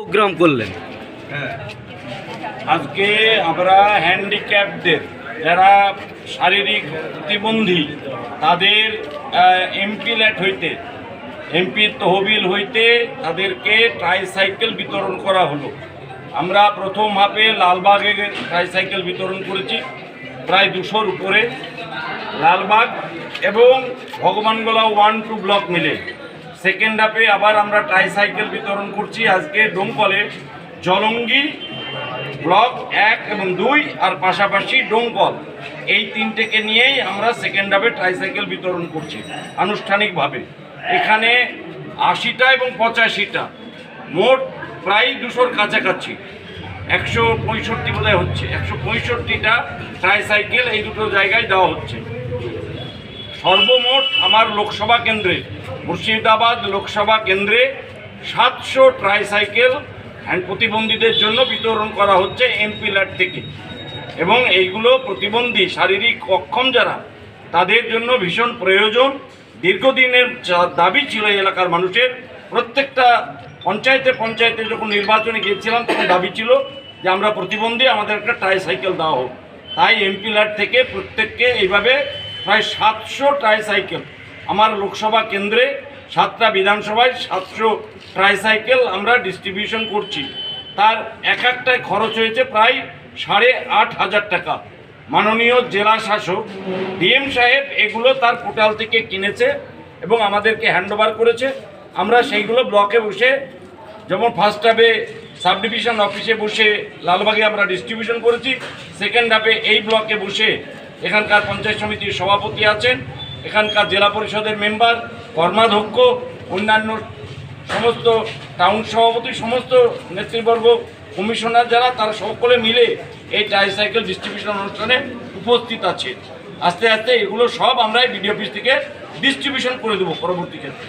Programme করলেন। হ্যাঁ। আজকে আমরা হ্যান্ডিক্যাপদের যারা শারীরিক প্রতিবন্ধী, তাদের এমপি ল্যাট হইতে এমপি তহবিল হইতে তাদেরকে ট্রাইসাইকেল বিতরণ করা হলো। আমরা প্রথম হাফে লালবাগে ট্রাইসাইকেল বিতরণ করেছি, প্রায় দুশোর উপরে। লালবাগ এবং ভগবানগোলা ওয়ান টু ব্লক মিলে। সেকেন্ড হাফে আবার আমরা ট্রাইসাইকেল বিতরণ করছি। আজকে ডোমকলে জলঙ্গি ব্লক এক এবং দুই আর পাশাপাশি ডোমকল। এই তিনটেকে নিয়েই আমরা সেকেন্ড হাফে ট্রাইসাইকেল বিতরণ করছি আনুষ্ঠানিকভাবে। এখানে আশিটা এবং পঁচাশিটা। মোট প্রায় দুশোর কাছাকাছি। একশো পঁয়ষট্টি বোধহয় হচ্ছে। একশো পঁয়ষট্টিটা ট্রাইসাইকেল এই দুটো জায়গায় দেওয়া হচ্ছে। সর্বমোট আমার লোকসভা কেন্দ্রে, মুর্শিদাবাদ লোকসভা কেন্দ্রে সাতশো ট্রাইসাইকেল হ্যান্ড প্রতিবন্ধীদের জন্য বিতরণ করা হচ্ছে এমপি ল্যাট থেকে। এবং এইগুলো প্রতিবন্ধী শারীরিক অক্ষম যারা, তাদের জন্য ভীষণ প্রয়োজন। দীর্ঘদিনের দাবি ছিল এলাকার মানুষের, প্রত্যেকটা পঞ্চায়েতে পঞ্চায়েতে যখন নির্বাচনে গিয়েছিলাম, তখন দাবি ছিল যে আমরা প্রতিবন্ধী আমাদের একটা ট্রাইসাইকেল দেওয়া হোক। তাই এমপি ল্যাট থেকে প্রত্যেককে এইভাবে প্রায় সাতশো ট্রাইসাইকেল আমার লোকসভা কেন্দ্রে সাতটা বিধানসভায় সাতশো ট্রাইসাইকেল আমরা ডিস্ট্রিবিউশন করছি। তার এক একটায় খরচ হয়েছে প্রায় সাড়ে আট হাজার টাকা। মাননীয় জেলা শাসক ডিএম সাহেব এগুলো তার পোর্টাল থেকে কিনেছে এবং আমাদেরকে হ্যান্ডওভার করেছে। আমরা সেইগুলো ব্লকে বসে, যেমন ফার্স্ট হাফে সাব ডিভিশন অফিসে বসে লালবাগে আমরা ডিস্ট্রিবিউশন করেছি সেকেন্ড হাফে এই ব্লকে বসে এখানকার পঞ্চায়েত সমিতির সভাপতি আছেন, এখানকার জেলা পরিষদের মেম্বার কর্মাধ্যক্ষ অন্যান্য সমস্ত টাউন সভাপতি, সমস্ত নেতৃবর্গ, কমিশনার যারা, তারা সকলে মিলে এই ট্রাইসাইকেল ডিস্ট্রিবিউশন অনুষ্ঠানে উপস্থিত আছে। আস্তে আস্তে এগুলো সব আমরা এই বিডিও অফিস থেকে ডিস্ট্রিবিউশন করে দেবো পরবর্তী ক্ষেত্রে।